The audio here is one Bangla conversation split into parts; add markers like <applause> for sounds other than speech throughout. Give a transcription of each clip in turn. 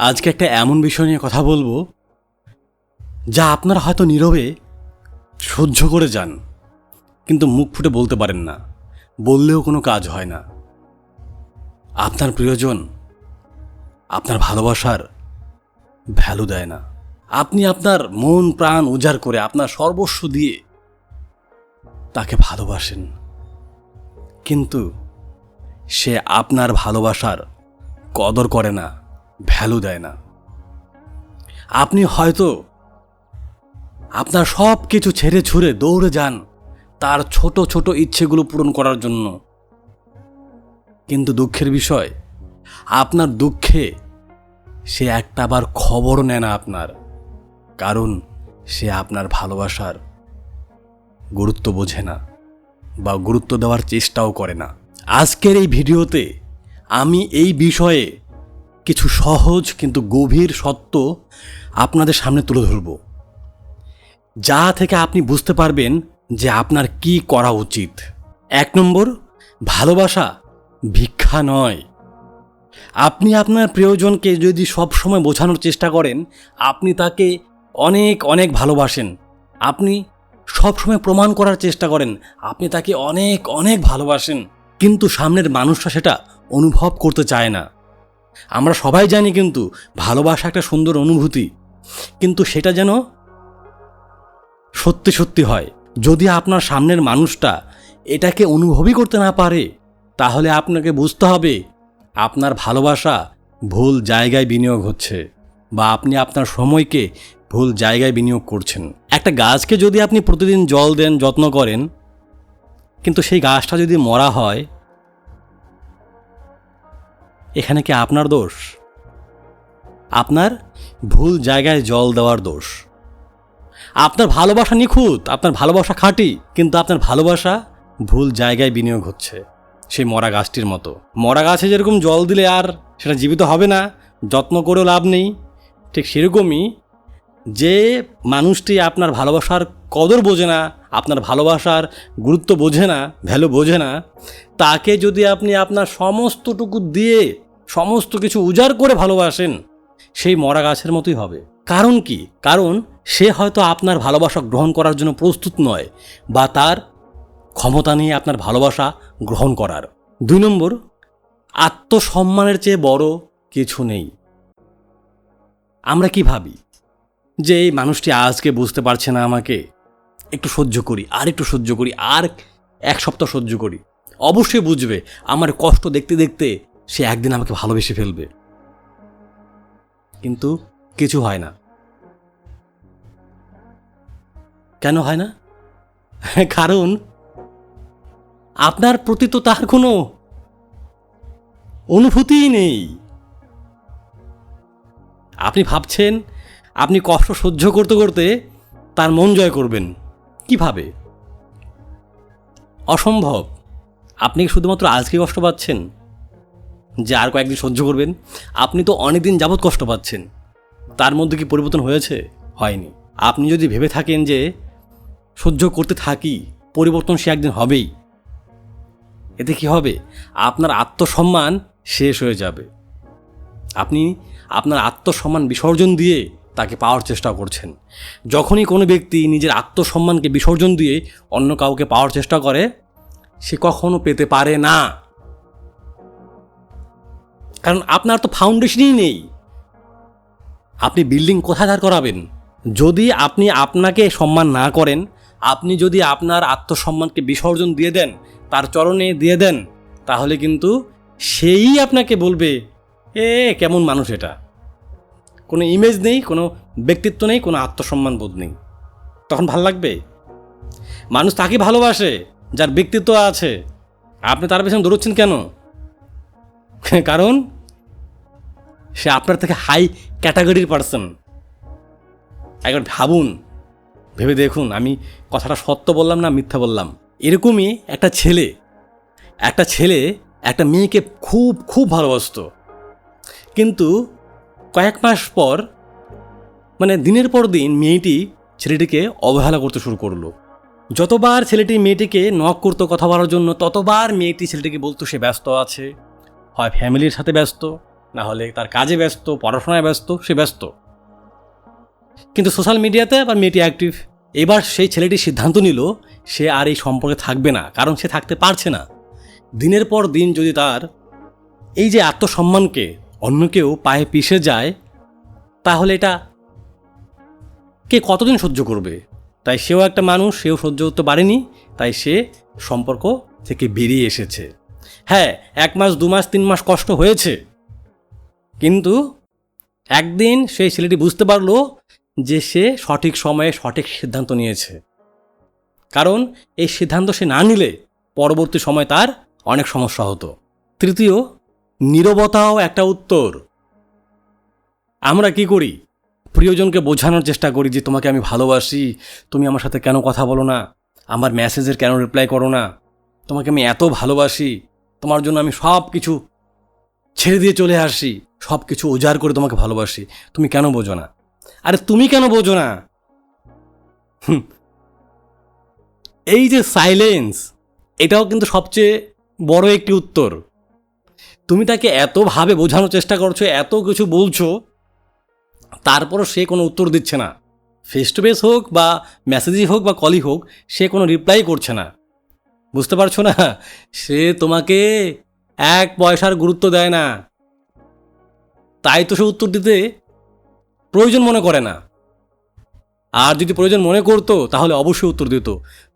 আজকে একটা এমন বিষয় নিয়ে কথা বলব, যা আপনারা হয়তো নীরবে সহ্য করে যান, কিন্তু মুখ ফুটে বলতে পারেন না, বললেও কোনো কাজ হয় না। আপনার প্রিয়জন আপনার ভালোবাসার ভ্যালু দেয় না। আপনি আপনার মন, প্রাণ উজাড় করে আপনার সর্বস্ব দিয়ে তাকে ভালোবাসেন। কিন্তু সে আপনার ভালোবাসার কদর করে না। ভ্যালু দেয় না। আপনি হয়তো আপনার সব কিছু ছেড়ে ছুড়ে দৌড়ে যান তার ছোট ছোট ইচ্ছেগুলো পূরণ করার জন্য। কিন্তু দুঃখের বিষয়, আপনার দুঃখে সে একটা বার খবরও নেয় না আপনার, কারণ সে আপনার ভালোবাসার গুরুত্ব বোঝে না বা গুরুত্ব দেওয়ার চেষ্টাও করে না। আজকের এই ভিডিওতে আমি এই বিষয়ে কিছু সহজ কিন্তু গভীর সত্য আপনাদের সামনে তুলে ধরব। যা থেকে আপনি বুঝতে পারবেন যে আপনার কি করা উচিত। এক নম্বর, ভালোবাসা ভিক্ষা নয়। আপনি আপনার প্রিয়জনকে যদি সবসময় বোঝানোর চেষ্টা করেন, আপনি তাকে অনেক অনেক ভালোবাসেন। আপনি সবসময় প্রমাণ করার চেষ্টা করেন, আপনি তাকে অনেক অনেক ভালোবাসেন। কিন্তু সামনের মানুষটা সেটা অনুভব করতে চায় না। আমরা সবাই জানি কিন্তু ভালোবাসা একটা সুন্দর অনুভূতি। কিন্তু সেটা যেন সত্যি সত্যি হয়। যদি আপনার সামনের মানুষটা এটাকে অনুভবই করতে না পারে, তাহলে আপনাকে বুঝতে হবে আপনার ভালোবাসা ভুল জায়গায় বিনিয়োগ হচ্ছে বা আপনি আপনার সময়কে ভুল জায়গায় বিনিয়োগ করছেন। একটা গাছকে যদি আপনি প্রতিদিন জল দেন, যত্ন করেন, কিন্তু সেই গাছটা যদি মরা হয় এখানে কি আপনার দোষ? আপনার ভুল জায়গায় জল দেওয়ার দোষ। আপনার ভালোবাসা নিখুঁত, আপনার ভালোবাসা খাঁটি, কিন্তু আপনার ভালোবাসা ভুল জায়গায় বিনিয়োগ হচ্ছে। সেই মরা গাছটির মতো। মরা গাছে যেরকম জল দিলে আর সেটা জীবিত হবে না, যত্ন করেও লাভ নেই। ঠিক সেরকমই যে মানুষটি আপনার ভালোবাসার কদর বোঝে না, আপনার ভালোবাসার গুরুত্ব বোঝে না ভ্যালু বোঝে না, তাকে যদি আপনি আপনার সমস্তটুকু দিয়ে সমস্ত কিছু উজাড় করে ভালোবাসেন, সেই মরা গাছের মতোই হবে। কারণ কি? কারণ সে হয়তো আপনার ভালোবাসা গ্রহণ করার জন্য প্রস্তুত নয়, বা তার ক্ষমতা নিয়ে আপনার ভালোবাসা গ্রহণ করার। দুই নম্বর, আত্মসম্মানের চেয়ে বড় কিছু নেই। আমরা কি ভাবি? যে এই মানুষটি আজকে বুঝতে পারছে না আমাকে। একটু সহ্য করি, আর একটু সহ্য করি, আর এক সপ্তাহ সহ্য করি। অবশ্যই বুঝবে, আমার কষ্ট দেখতে দেখতে সে একদিন আমাকে ভালোবেসে ফেলবে। কিন্তু কিছু হয় না। কেন হয় না? কারণ আপনার প্রতি তো তার কোনো অনুভূতিই নেই। আপনি ভাবছেন, আপনি কষ্ট সহ্য করতে করতে তার মন জয় করবেন। কীভাবে? অসম্ভব। আপনি শুধুমাত্র আজকে কষ্ট পাচ্ছেন? যে আর কয়েকদিন সহ্য করবেন। আপনি তো অনেক দিন যাবৎ কষ্ট পাচ্ছেন। তার মধ্যে কি পরিবর্তন হয়েছে? হয়নি। আপনি যদি ভেবে থাকেন যে সহ্য করতে থাকি, পরিবর্তন সে একদিন হবেই। এতে কি হবে? আপনার আত্মসম্মান শেষ হয়ে যাবে। আপনি আপনার আত্মসম্মান বিসর্জন দিয়ে তাকে পাওয়ার চেষ্টা করছেন। যখনই কোনো ব্যক্তি নিজের আত্মসম্মানকে বিসর্জন দিয়ে অন্য কাউকে পাওয়ার চেষ্টা করে, সে কখনো পেতে পারে না। কারণ আপনার তো ফাউন্ডেশনই নেই। আপনি বিল্ডিং কোথায় দাঁড় করাবেন? যদি আপনি আপনাকে সম্মান না করেন, আপনি যদি আপনার আত্মসম্মানকে বিসর্জন দিয়ে দেন, তার চরণে দিয়ে দেন, তাহলে কিন্তু সেই আপনাকে বলবে, এ, কেমন মানুষ এটা? কোনো ইমেজ নেই, কোনো ব্যক্তিত্ব নেই, কোনো আত্মসম্মান বোধ নেই। তখন ভালো লাগবে? মানুষ তাকে ভালোবাসে, যার ব্যক্তিত্ব আছে। আপনি তার পেছনে দৌড়চ্ছেন কেন? <laughs> কারণ সে আপনার থেকে হাই ক্যাটাগরির পার্সন একবার ভাবুন, ভেবে দেখুন, আমি কথাটা সত্য বললাম না মিথ্যা বললাম? এরকমই একটা ছেলে একটা ছেলে একটা মেয়েকে খুব খুব ভালোবাসতো। কিন্তু কয়েক মাস পর মানে দিনের পর দিন মেয়েটি ছেলেটিকে অবহেলা করতে শুরু করল। যতবার ছেলেটি মেয়েটিকে নক করতো কথা বলার জন্য, ততবার মেয়েটি ছেলেটিকে বলতো সে ব্যস্ত আছে। হয় ফ্যামিলির সাথে ব্যস্ত, না হলে তার কাজে ব্যস্ত, পড়াশোনায় ব্যস্ত, সে ব্যস্ত। কিন্তু সোশ্যাল মিডিয়াতে আবার মেয়েটি অ্যাক্টিভ এবার সেই ছেলেটি সিদ্ধান্ত নিল, সে আর এই সম্পর্কে থাকবে না, কারণ সে থাকতে পারছে না। দিনের পর দিন যদি তার এই যে আত্মসম্মানকে অন্য কেউ পায়ে পিষে যায়, তাহলে এটা কে কতদিন সহ্য করবে? তাই সেও একটা মানুষ, সেও সহ্য করতে পারেনি, তাই সে সম্পর্ক থেকে বেরিয়ে এসেছে। হ্যাঁ এক মাস, দু মাস, তিন মাস কষ্ট হয়েছে। কিন্তু একদিন সেই ছেলেটি বুঝতে পারল যে সে সঠিক সময়ে সঠিক সিদ্ধান্ত নিয়েছে। কারণ এই সিদ্ধান্ত সে না নিলে পরবর্তী সময় তার অনেক সমস্যা হতো। তৃতীয়, নীরবতাও একটা উত্তর। আমরা কি করি? প্রিয়জনকে বোঝানোর চেষ্টা করি যে, তোমাকে আমি ভালোবাসি, তুমি আমার সাথে কেন কথা বলো না? আমার মেসেজের কেন রিপ্লাই করো না? তোমাকে আমি এত ভালোবাসি তোমার জন্য আমি সব কিছু ছেড়ে দিয়ে চলে আসি সব কিছু উজাড় করে তোমাকে ভালোবাসি। তুমি কেন বোঝো না? আরে তুমি কেন বোঝো না। এই যে সাইলেন্স এটাও কিন্তু সবচেয়ে বড় একটি উত্তর। তুমি তাকে এতভাবে বোঝানোর চেষ্টা করছ, এত কিছু বলছো, তারপরও সে কোনো উত্তর দিচ্ছে না। ফেস টু ফেস হোক বা মেসেজই হোক বা কলই হোক, সে কোনো রিপ্লাই করছে না। বুঝতে পারছ না? সে তোমাকে এক পয়সার গুরুত্ব দেয় না। তাই তো সে উত্তর দিতে প্রয়োজন মনে করে না। আর যদি প্রয়োজন মনে করতো, তাহলে অবশ্যই উত্তর দিত।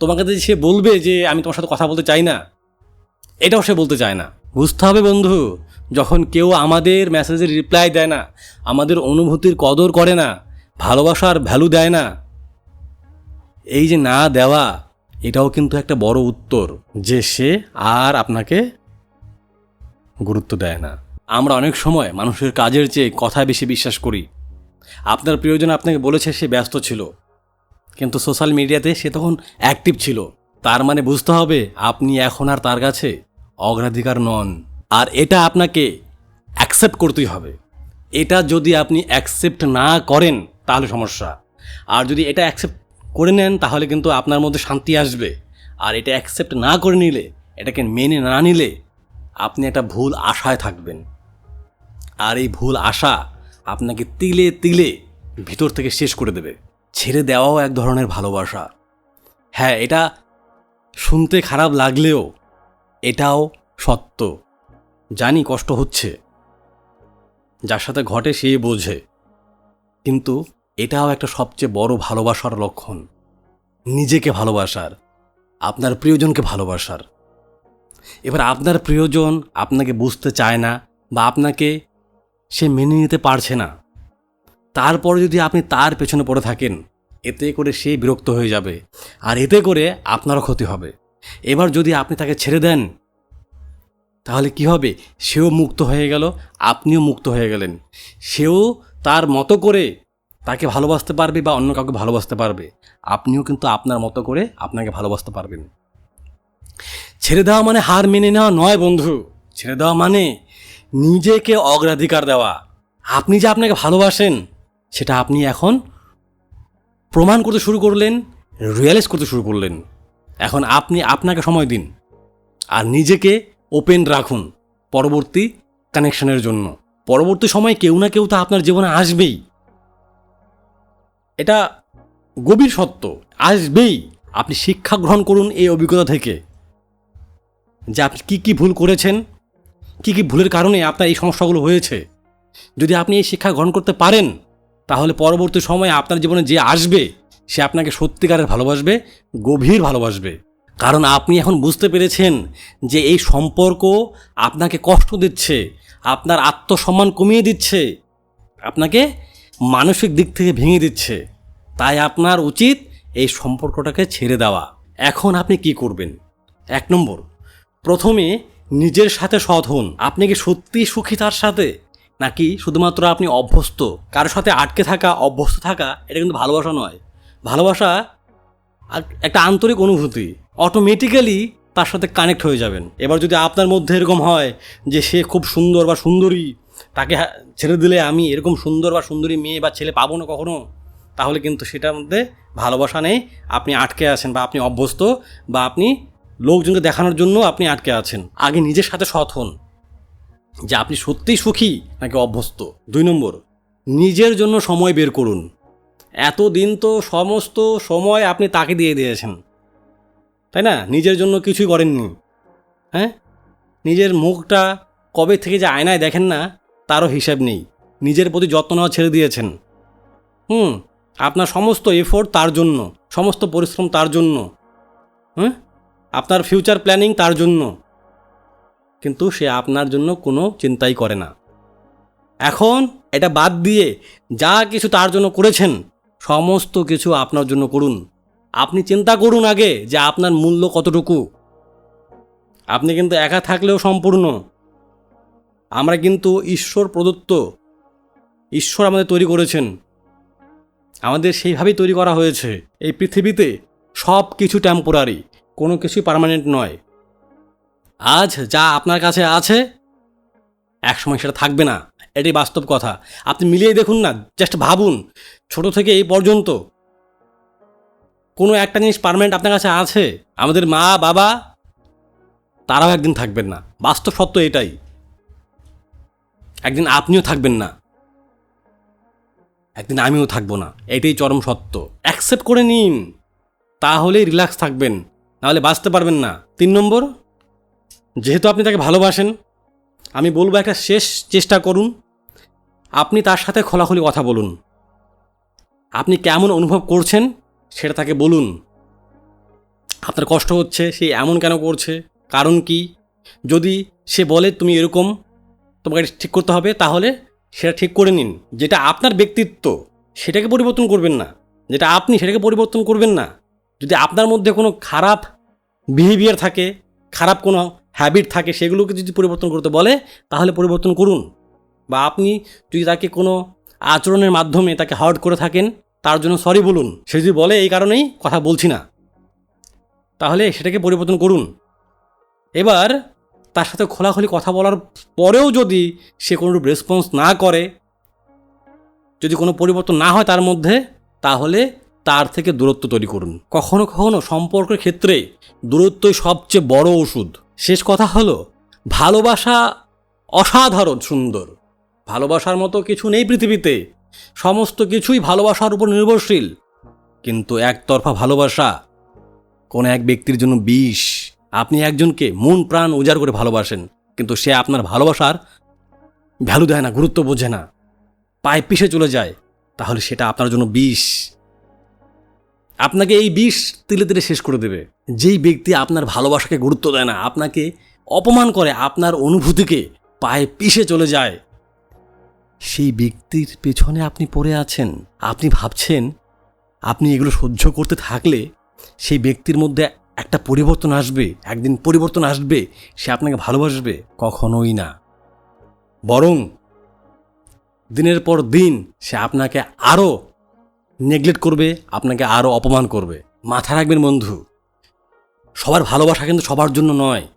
তোমাকে যদি সে বলবে যে, আমি তোমার সাথে কথা বলতে চাই না, এটাও সে বলতে চায় না। বুঝতে হবে বন্ধু, যখন কেউ আমাদের মেসেজের রিপ্লাই দেয় না, আমাদের অনুভূতির কদর করে না, ভালোবাসার ভ্যালু দেয় না, এই যে না দেওয়া এটাও কিন্তু একটা বড় উত্তর যে সে আর আপনাকে গুরুত্ব দেয় না। আমরা অনেক সময় মানুষের কাজের চেয়ে কথায় বেশি বিশ্বাস করি। আপনার প্রিয়জন আপনাকে বলেছে সে ব্যস্ত ছিল। কিন্তু সোশ্যাল মিডিয়াতে সে তখন অ্যাক্টিভ ছিল। তার মানে বুঝতে হবে আপনি এখন আর তার কাছে অগ্রাধিকার নন। আর এটা আপনাকে অ্যাকসেপ্ট করতেই হবে। এটা যদি আপনি অ্যাকসেপ্ট না করেন, তাহলে সমস্যা। আর যদি এটা অ্যাকসেপ্ট করে নেন, তাহলে কিন্তু আপনার মধ্যে শান্তি আসবে। আর এটা অ্যাকসেপ্ট না করে নিলে, এটাকে মেনে না নিলে, আপনি একটা ভুল আশায় থাকবেন। আর এই ভুল আশা আপনাকে তিলে তিলে ভিতর থেকে শেষ করে দেবে। ছেড়ে দেওয়াও এক ধরনের ভালোবাসা। হ্যাঁ এটা শুনতে খারাপ লাগলেও এটাও সত্য। জানি কষ্ট হচ্ছে, যার সাথে ঘটে সে বোঝে। কিন্তু এটাও একটা সবচেয়ে বড় ভালোবাসার লক্ষণ। নিজেকে ভালোবাসার, আপনার প্রিয়জনকে ভালোবাসার। এবার আপনার প্রিয়জন আপনাকে বুঝতে চায় না বা আপনাকে সে মেনে নিতে পারছে না। তারপরে যদি আপনি তার পেছনে পড়ে থাকেন, এতে করে সে বিরক্ত হয়ে যাবে আর এতে করে আপনারও ক্ষতি হবে। এবার যদি আপনি তাকে ছেড়ে দেন, তাহলে কি হবে? সেও মুক্ত হয়ে গেল, আপনিও মুক্ত হয়ে গেলেন। সেও তার মতো করে তাকে ভালোবাসতে পারবে বা অন্য কাউকে ভালোবাসতে পারবে, আপনিও কিন্তু আপনার মতো করে আপনাকে ভালোবাসতে পারবেন। ছেড়ে দেওয়া মানে হার মেনে নেওয়া নয় বন্ধু। ছেড়ে দেওয়া মানে নিজেকে অগ্রাধিকার দেওয়া। আপনি যে আপনাকে ভালোবাসেন, সেটা আপনি এখন প্রমাণ করতে শুরু করলেন রিয়েলাইজ করতে শুরু করলেন। এখন আপনি আপনাকে সময় দিন আর নিজেকে ওপেন রাখুন পরবর্তী কানেকশনের জন্য। পরবর্তী সময় কেউ না কেউ তো আপনার জীবনে আসবেই। এটা গভীর সত্য। আসবেই। আপনি শিক্ষা গ্রহণ করুন এই অভিজ্ঞতা থেকে। যে আপনি কী কী ভুল করেছেন, কী কী ভুলের কারণে আপনার এই সমস্যাগুলো হয়েছে। যদি আপনি এই শিক্ষা গ্রহণ করতে পারেন, তাহলে পরবর্তী সময়ে আপনার জীবনে যে আসবে, সে আপনাকে সত্যিকারের ভালোবাসবে, গভীর ভালোবাসবে। কারণ আপনি এখন বুঝতে পেরেছেন যে এই সম্পর্ক আপনাকে কষ্ট দিচ্ছে, আপনার আত্মসম্মান কমিয়ে দিচ্ছে, আপনাকে মানসিক দিক থেকে ভেঙে দিচ্ছে। তাই আপনার উচিত এই সম্পর্কটাকে ছেড়ে দেওয়া। এখন আপনি কি করবেন? এক নম্বর, প্রথমে নিজের সাথে সৎ হন। আপনি কি সত্যিই সুখী তার সাথে? নাকি শুধুমাত্র আপনি অভ্যস্ত? কারোর সাথে আটকে থাকা, অভ্যস্ত থাকা, এটা কিন্তু ভালোবাসা নয়। ভালোবাসা একটা আন্তরিক অনুভূতি। অটোমেটিক্যালি তার সাথে কানেক্ট হয়ে যাবেন। এবার যদি আপনার মধ্যে এরকম হয় যে সে খুব সুন্দর বা সুন্দরী, তাকে ছেড়ে দিলে আমি এরকম সুন্দর বা সুন্দরী মেয়ে বা ছেলে পাবো না কখনো? তাহলে কিন্তু সেটার মধ্যে ভালোবাসা নেই। আপনি আটকে আছেন বা আপনি অভ্যস্ত বা আপনি লোকজনকে দেখানোর জন্য আপনি আটকে আছেন। আগে নিজের সাথে সৎ হন। যে আপনি সত্যিই সুখী নাকি অভ্যস্ত। দুই নম্বর, নিজের জন্য সময় বের করুন। এতদিন তো সমস্ত সময় আপনি তাকে দিয়ে দিয়েছেন। তাই না? নিজের জন্য কিছুই করেননি। হ্যাঁ? নিজের মুখটা কবে থেকে যে আয়নায় দেখেন না, তারও হিসাব নেই। নিজের প্রতি যত্ন নেওয়া ছেড়ে দিয়েছেন। হুম? আপনার সমস্ত এফোর্ট তার জন্য, সমস্ত পরিশ্রম তার জন্য হ্যাঁ আপনার ফিউচার প্ল্যানিং তার জন্য। কিন্তু সে আপনার জন্য কোনো চিন্তাই করে না। এখন এটা বাদ দিয়ে যা কিছু তার জন্য করেছেন, সমস্ত কিছু আপনার জন্য করুন। আপনি চিন্তা করুন আগে যে আপনার মূল্য কতটুকু। আপনি কিন্তু একা থাকলেও সম্পূর্ণ। আমরা কিন্তু ঈশ্বর প্রদত্ত, ঈশ্বর আমাদের তৈরি করেছেন। আমাদের সেইভাবেই তৈরি করা হয়েছে। এই পৃথিবীতে সব কিছু টেম্পোরারি কোনো কিছুই পার্মানেন্ট নয়। আজ যা আপনার কাছে আছে, একসময় সেটা থাকবে না। এটাই বাস্তব কথা। আপনি মিলিয়ে দেখুন না জাস্ট ভাবুন। ছোট থেকে এই পর্যন্ত কোনো একটা জিনিস পারমানেন্ট আপনার কাছে আছে, আমাদের মা, বাবা, তারাও একদিন থাকবেন না। বাস্তব সত্য এটাই। একদিন আপনিও থাকবেন না। একদিন আমিও থাকব না। এটাই চরম সত্য। অ্যাকসেপ্ট করে নিন। তাহলেই রিল্যাক্স থাকবেন। নাহলে বাঁচতে পারবেন না। তিন নম্বর, যেহেতু আপনি তাকে ভালোবাসেন, আমি বলব একটা শেষ চেষ্টা করুন। আপনি তার সাথে খোলাখুলি কথা বলুন। আপনি কেমন অনুভব করছেন সেটা তাকে বলুন। আপনার কষ্ট হচ্ছে, সে এমন কেন করছে? কারণ কি? যদি সে বলে তুমি এরকম, তোমাকে ঠিক করতে হবে, তাহলে সেটা ঠিক করে নিন। যেটা আপনার ব্যক্তিত্ব, সেটাকে পরিবর্তন করবেন না। যেটা আপনি, সেটাকে পরিবর্তন করবেন না। যদি আপনার মধ্যে কোনো খারাপ বিহেভিয়ার থাকে, খারাপ কোনো হ্যাবিট থাকে, সেগুলোকে যদি পরিবর্তন করতে বলে, তাহলে পরিবর্তন করুন। বা আপনি যদি তাকে কোনো আচরণের মাধ্যমে তাকে হার্ট করে থাকেন, তার জন্য সরি বলুন। সে যদি বলে, এই কারণেই কথা বলছি না। তাহলে সেটাকে পরিবর্তন করুন। এবার তার সাথে খোলাখুলি কথা বলার পরেও যদি সে কোনো রেসপন্স না করে, যদি কোনো পরিবর্তন না হয় তার মধ্যে, তাহলে তার থেকে দূরত্ব তৈরি করুন। কখনো কখনো সম্পর্কের ক্ষেত্রে দূরত্বই সবচেয়ে বড় ওষুধ। শেষ কথা হলো, ভালোবাসা অসাধারণ, সুন্দর। ভালোবাসার মতো কিছু নেই পৃথিবীতে। সমস্ত কিছুই ভালোবাসার উপর নির্ভরশীল। কিন্তু একতরফা ভালোবাসা কোনো এক ব্যক্তির জন্য বিষ আপনি একজনকে মন প্রাণ উজাড় করে ভালোবাসেন, কিন্তু সে আপনার ভালোবাসার ভ্যালু দেয় না, গুরুত্ব বোঝে না। পায়ে পিষে চলে যায়, তাহলে সেটা আপনার জন্য বিষ। আপনাকে এই বিষ তিলে তিলে শেষ করে দেবে। যেই ব্যক্তি আপনার ভালোবাসাকে গুরুত্ব দেয় না, আপনাকে অপমান করে, আপনার অনুভূতিকে পায়ে পিষে চলে যায়। সেই ব্যক্তির পেছনে আপনি পড়ে আছেন, আপনি ভাবছেন, আপনি এগুলো সহ্য করতে থাকলে সেই ব্যক্তির মধ্যে একটা পরিবর্তন আসবে, একদিন পরিবর্তন আসবে, সে আপনাকে ভালোবাসবে কখনোই না। বরং দিনের পর দিন সে আপনাকে আরও নেগলেক্ট করবে, আপনাকে আরও অপমান করবে। মাথা রাখবেন বন্ধু, সবার ভালোবাসা কিন্তু সবার জন্য নয়।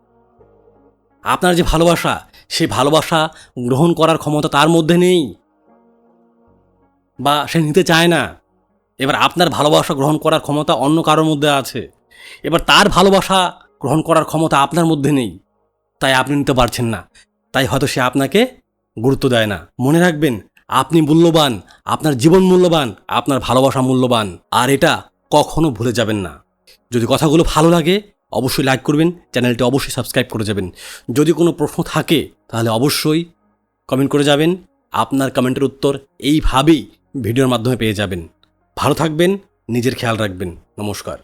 আপনার যে ভালোবাসা, সেই ভালোবাসা গ্রহণ করার ক্ষমতা তার মধ্যে নেই। বা সে নিতে চায় না। এবার আপনার ভালোবাসা গ্রহণ করার ক্ষমতা অন্য কারোর মধ্যে আছে। এবার তার ভালোবাসা গ্রহণ করার ক্ষমতা আপনার মধ্যে নেই। তাই আপনি নিতে পারছেন না। তাই হয়তো সে আপনাকে গুরুত্ব দেয় না। মনে রাখবেন, আপনি মূল্যবান, আপনার জীবন মূল্যবান, আপনার ভালোবাসা মূল্যবান, আর এটা কখনো ভুলে যাবেন না। যদি কথাগুলো ভালো লাগে, অবশ্যই লাইক করবেন, চ্যানেলটি অবশ্যই সাবস্ক্রাইব করে যাবেন। যদি কোনো প্রশ্ন থাকে, তাহলে অবশ্যই কমেন্ট করে যাবেন। আপনার কমেন্টের উত্তর এইভাবেই ভিডিওর মাধ্যমে পেয়ে যাবেন। ভালো থাকবেন, নিজের খেয়াল রাখবেন। নমস্কার।